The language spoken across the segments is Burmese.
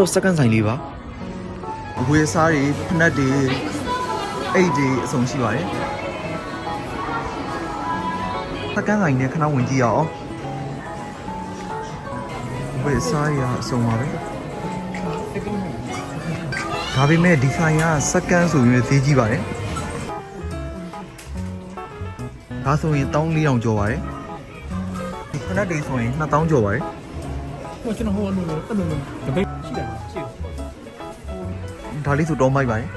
တော့စက္ကန့်ဆိုင်လေးပါအဝေးစားတွေဖနက်တွေအိတ်တွေအစုံရှိပါတယ်စကန်းဆိုင်နဲ့ခဏဝင်ကြည့်ရအောင်အဝေးစားတွေကအစုံပါပဲဒါပေမဲ့ဒီဆိုင်ကစကန်းဆိုရင်သေးကြီးပါတယ်ဒါဆိုရင်1400ကျော်ပါတယ်ဒီဖနက်တွေဆိုရင်2000ကျော်ပါတယ် ဟိုကျွန်တော်ဟိုလိုလိုအဲ့လိုလိုတပိတ်ရှိတယ်ရှိတယ်ဒါလေးဆိုတော့မိုက်ပါတယ်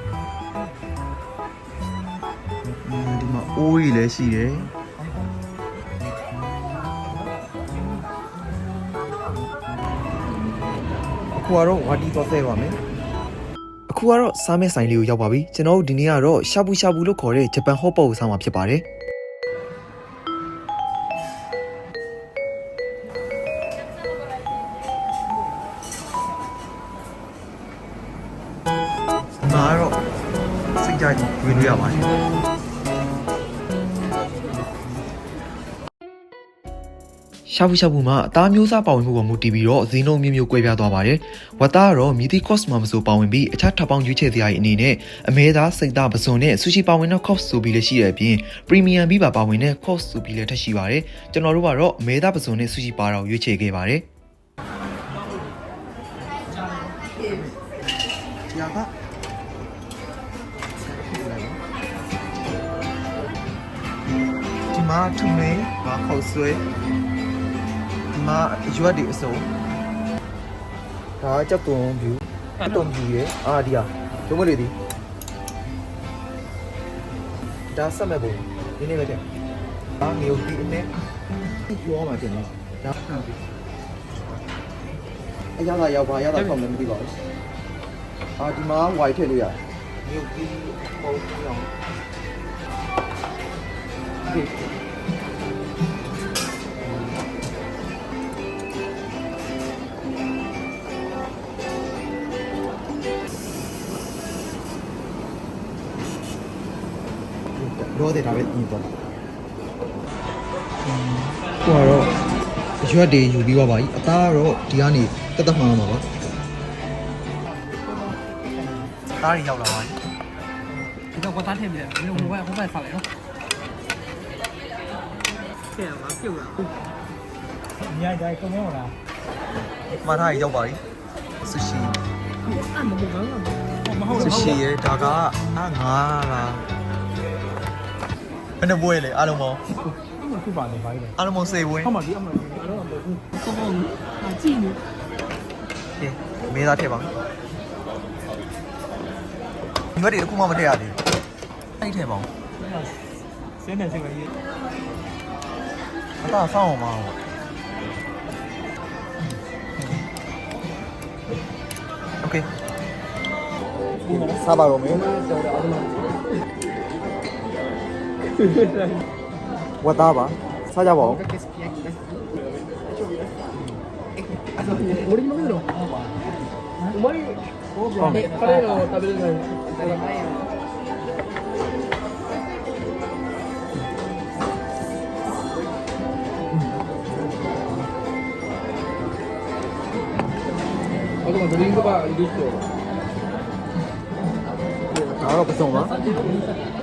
အဲဒီမှာအိုးကြီးလည်းရှိတယ်အခုကတော့ဝါတီတော့ဆဲပါမယ်အခုကတော့စားမဲ့ဆိုင်လေးကိုရောက်ပါပြီကျွန်တော်တို့ဒီနေ့ကတော့ရှာပူရှာပူလို့ခေါ်တဲ့ဂျပန်ဟော့ပေါ့ကိုစားမှာဖြစ်ပါတယ် ကြိုက်ဝင်လို့ရပါတယ်ရှာပူရှာပူမှာအသားမျိုးစားပါဝင်မှုပေါ်မူတည်ပြီးတော့ဈေးနှုန်းမျိုးမျိုးကွဲပြားသွားပါတယ်ဝတ်သားကတော့မြည်သည့် cost မှာမဆိုပါဝင်ပြီးအခြားထပ်ပေါင်းရွေးချယ်စရာတွေအနေနဲ့အမဲသားစိတ်သားပစုံနဲ့ဆူရှီပါဝင်တဲ့ cost ဆိုပြီးလည်းရှိတဲ့အပြင် premium ပြီးပါပါဝင်တဲ့ cost ဆိုပြီးလည်းထပ်ရှိပါတယ်ကျွန်တော်တို့ကတော့အမဲသားပစုံနဲ့ဆူရှီပါတော့ရွေးချယ်ခဲ့ပါတယ်ဒီဟာက မှာထမင်းမှာခေါက်ဆွဲဒီမှာရွက်တွေအစုံဒါကကြောက်တုံဖြူအတုံဖြူရယ်အာဒီဟာလုံးမလေးဒီဒါဆက်မဲ့ပုံဒီနေ့ပဲတဲ့အာငရုတ်ဒီအနဲ့ပြောမှတင်တယ်ဒါအရသာရောက်ပါရသာကောင်းတယ်မသိပါဘူးအာဒီမှာ white ထည့်လို့ရတယ်။မြုပ်ပြီးပုံပြအောင်ဒီ ရောတဲ့ဒါပဲညင်တော့ဟိုကတော့ရွက်တွေယူပြီးသွားပါပြီအသားကတော့ဒီကနေတက်တက်မှန်းမှာပါသားတွေရောက်လာပါပြီဒီတော့ဝတ်သားထည့်ပြီးတယ်ဒီလိုဟိုဘက်ဟိုဘက်ဆက်လိုက်နော်ဆဲမှာပြုတ်လာအများကြီးကုန်းရောလားမထားရရောက်ပါပြီဆူရှီအမဟုတ်ဘူးမဟုတ်ဆူရှီရဲ့ဒါကအာငါလားဘ ယ်နှပွဲလဲအားလုံးပေါင်း အမခုပါနေပါလေ အားလုံးပေါင်း10ပွဲ ဟုတ်ပါပြီအမအဲ့တော့မဟုတ်ဘူးကောင်းကောင်းအကြည့်နေ ကဲမေးသားထည့်ပါမယ်ဒီဘက်တွေတစ်ခုမှမထည့်ရသေးဘူးအဲ့ထည့်ပါဦး စင်းနေစင်းလေး အသားဆောင်းအောင်ပါဦးโอเคစားပါတော့မယ်ဝတ်သားပါစား Guataba, Sayabo. Morimelo. Mori. Pareo, tabelero. Olha, domingo vai, listo. Agora passou uma.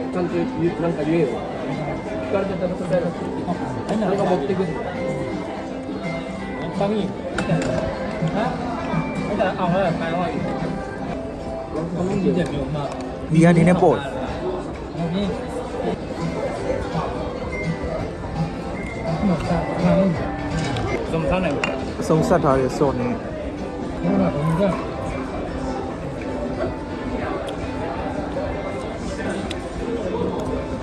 Central ng Kaliwa. Kaya dito na sa pera. Ano ka bukti ko? Ang pangi. Ha? Ano? Ako na, tayo ay. Dia di Nepal. Songsa ไหนสงสัยทาเรโซนนี่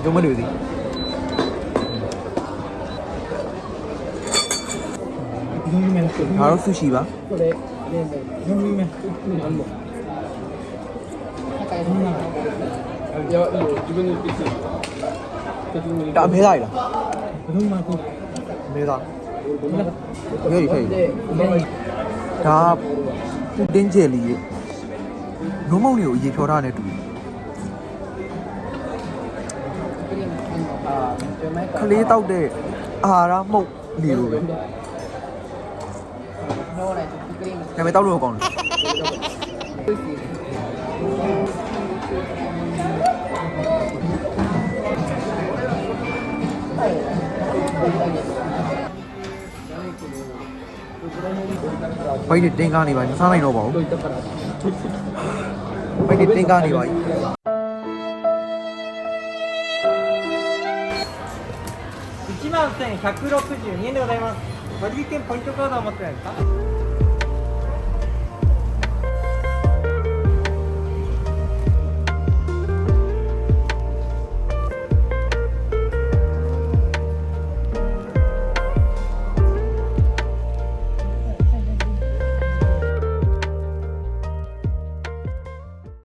သုံးမလို့စီငါတို့ဆူရှီပါဟုတ်တယ်ညွှန်ပြီးမယ်ညွှန်လို့အဲ့ဒါဒီလိုဒီလိုပြစ်စီတာမဲလိုက်လားဘယ်လိုမှကိုမဲတာရေခေဒါပူတင်းကျယ်လီရေငုံမုံတွေကိုရေဖြောထားတဲ့တူတယ် ခလေးတောက်တဲ့အာရမုတ်လီလိုပဲဒါပေမဲ့တောက်လို့ကောင်းတယ်ဘိုက်တွေတင်းကားနေပါပြီမစားနိုင်တော့ပါဘူးဘိုက်တွေတင်းကားနေပါပြီ 1万1162円でございます。割引券ポイントカードを持ってないですか？